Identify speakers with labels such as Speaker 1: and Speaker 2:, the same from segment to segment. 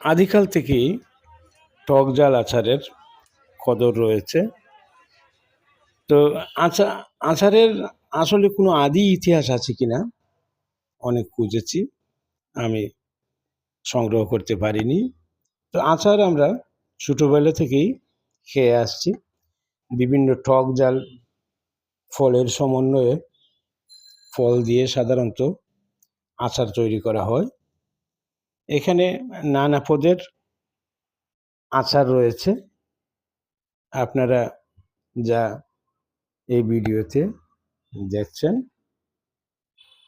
Speaker 1: আদিকাল থেকেই টক জাল আচারের কদর রয়েছে। তো আচা, আচারের আসলে কোনো আদি ইতিহাস আছে কিনা, অনেক খুঁজেছি। আমি সংগ্রহ করতে পারিনি। তো আচার আমরা ছোটোবেলা থেকেই খেয়ে আসছি। বিভিন্ন টক জাল ফলের সমন্বয়ে ফল দিয়ে সাধারণত আচার তৈরি করা হয়। এখানে নানা পদের আচার রয়েছে। আপনারা যা এই ভিডিওতে দেখছেন।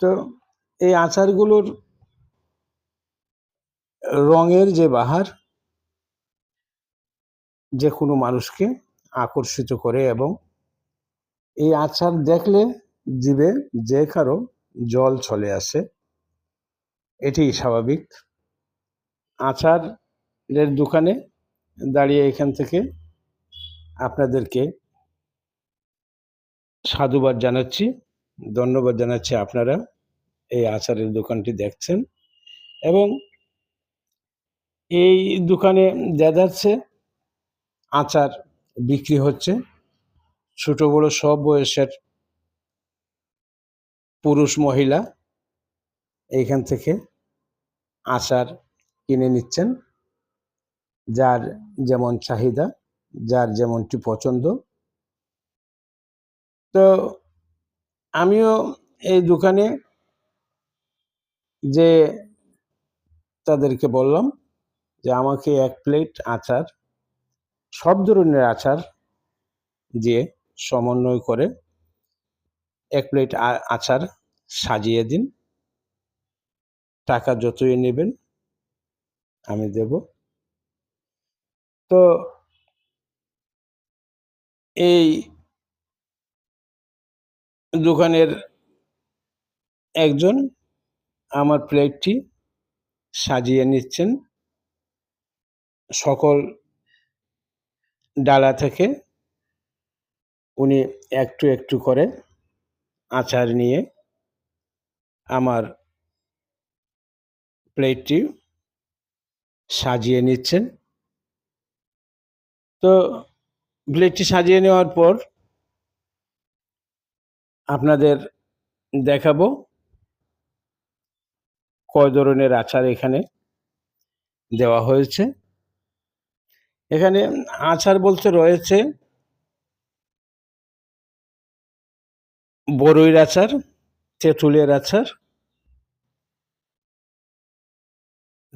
Speaker 1: তো এই আচারগুলোর রঙের যে বাহার, যে কোনো মানুষকে আকর্ষিত করে এবং এই আচার দেখলে জিভে যে কারও জল চলে আসে এটি স্বাভাবিক। আচারের দোকানে দাঁড়িয়ে এখান থেকে আপনাদেরকে সাধুবাদ জানাচ্ছি, ধন্যবাদ জানাচ্ছি আপনারা এই আচারের দোকানটি দেখছেন এবং এই দোকানে দেখাচ্ছে আচার বিক্রি হচ্ছে। ছোট, বড়, সব বয়সের পুরুষ, মহিলা এইখান থেকে আচার কিনে নিচ্ছেন। যার যেমন চাহিদা, যার যেমনটি পছন্দ। তো আমিও এই দোকানে যে তাদেরকে বললাম যে আমাকে এক প্লেট আচার, সব ধরনের আচার দিয়ে সমন্বয় করে এক প্লেট আচার সাজিয়ে দিন। টাকা যতই নেবেন আমি দেব। তো এই দোকানের একজন আমার প্লেটটি সাজিয়ে নিচ্ছেন। সকল ডালা থেকে উনি একটু একটু করে আচার নিয়ে আমার প্লেটটি সাজিয়ে নিচ্ছেন। তো ব্লেডটি সাজিয়ে নেওয়ার পর আপনাদের দেখাবো কয় ধরনের আচার এখানে দেওয়া হয়েছে। এখানে আচার বলতে রয়েছে বরইয়ের আচার, তেঁতুলের আচার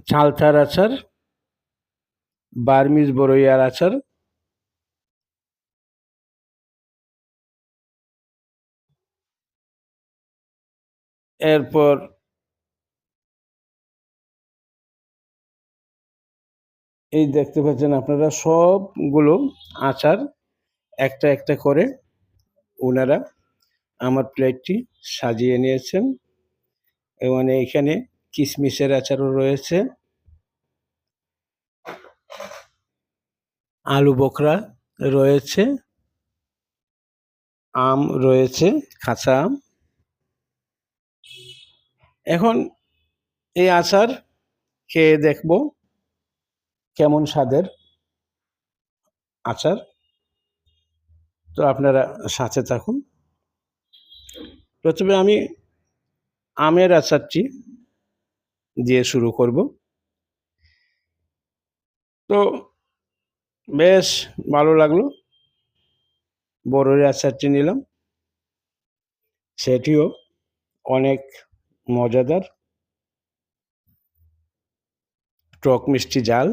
Speaker 1: চালতার আচার, বার্মিজ বরইয়ার আচার। এরপর এই দেখতে পাচ্ছেন আপনারা সবগুলো আচার একটা একটা করে ওনারা আমার প্লেটটি সাজিয়ে নিয়েছেন। এবং এখানে কিশমিশের আচারও রয়েছে। আলু বকরা রয়েছে। আম রয়েছে, কাঁচা আম। এখন এই আচার খেয়ে দেখব কেমন স্বাদের আচার। তো আপনারা সাথে থাকুন। প্রথমে আমি আমের আচারটি দিয়ে শুরু করব। তো বেশ ভালো লাগল। বড়ের আচারটি নিলাম। সেটিও অনেক মজাদার। টক মিষ্টি জাল।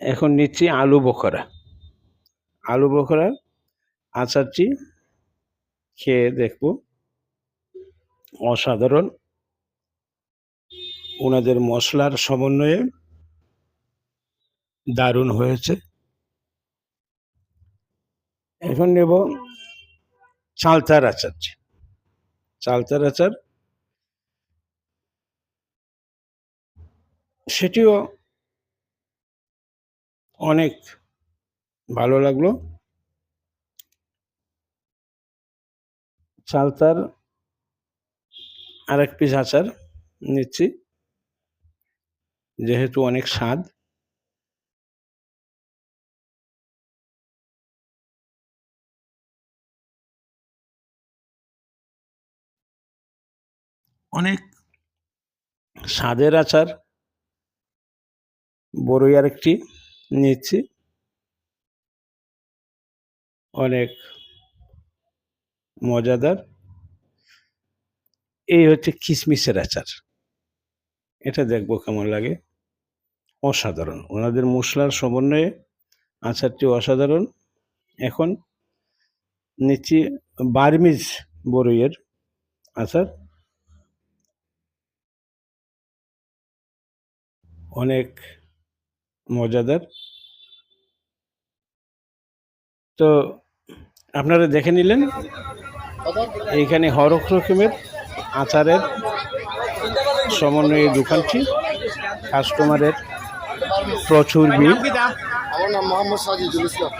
Speaker 1: এখন নিচ্ছি আলু বখরা। আলু বখরার আচারটি খেয়ে দেখব। অসাধারণ। ওনাদের মশলার সমন্বয়ে দারুণ হয়েছে। এখন নেব চালতার আচার। চালতার আচার সেটিও অনেক ভালো লাগল। চালতার আরেক পিস আচার নিচ্ছি। যেহেতু অনেক স্বাদ। অনেক স্বাদের আচার। বড়ই আরেকটি নিচ্ছি। অনেক মজাদার। এই হচ্ছে কিসমিসের আচার। এটা দেখব কেমন লাগে। অসাধারণ। ওনাদের মশলার সমন্বয়ে আচারটি অসাধারণ। এখন নিচ্ছি বার্মিজ বড়ইয়ের আচার। অনেক মজাদার। তো আপনারা দেখে নিলেন। এইখানে হরক রকমের আচারের সমন্বয়ে দোকানটি কাস্টমারের প্রচুর ভিড়।
Speaker 2: আমার নাম মোহাম্মদ সাজিদুল ইসলাম।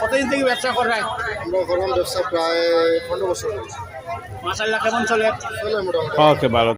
Speaker 3: কতদিন থেকে ব্যবসা করেন
Speaker 2: আমরা করলাম ব্যবসা প্রায় পনেরো বছর।
Speaker 3: মাসাল্লাহ কেমন চলে?
Speaker 2: চলে মোটামুটি।
Speaker 1: ওকে ভালো।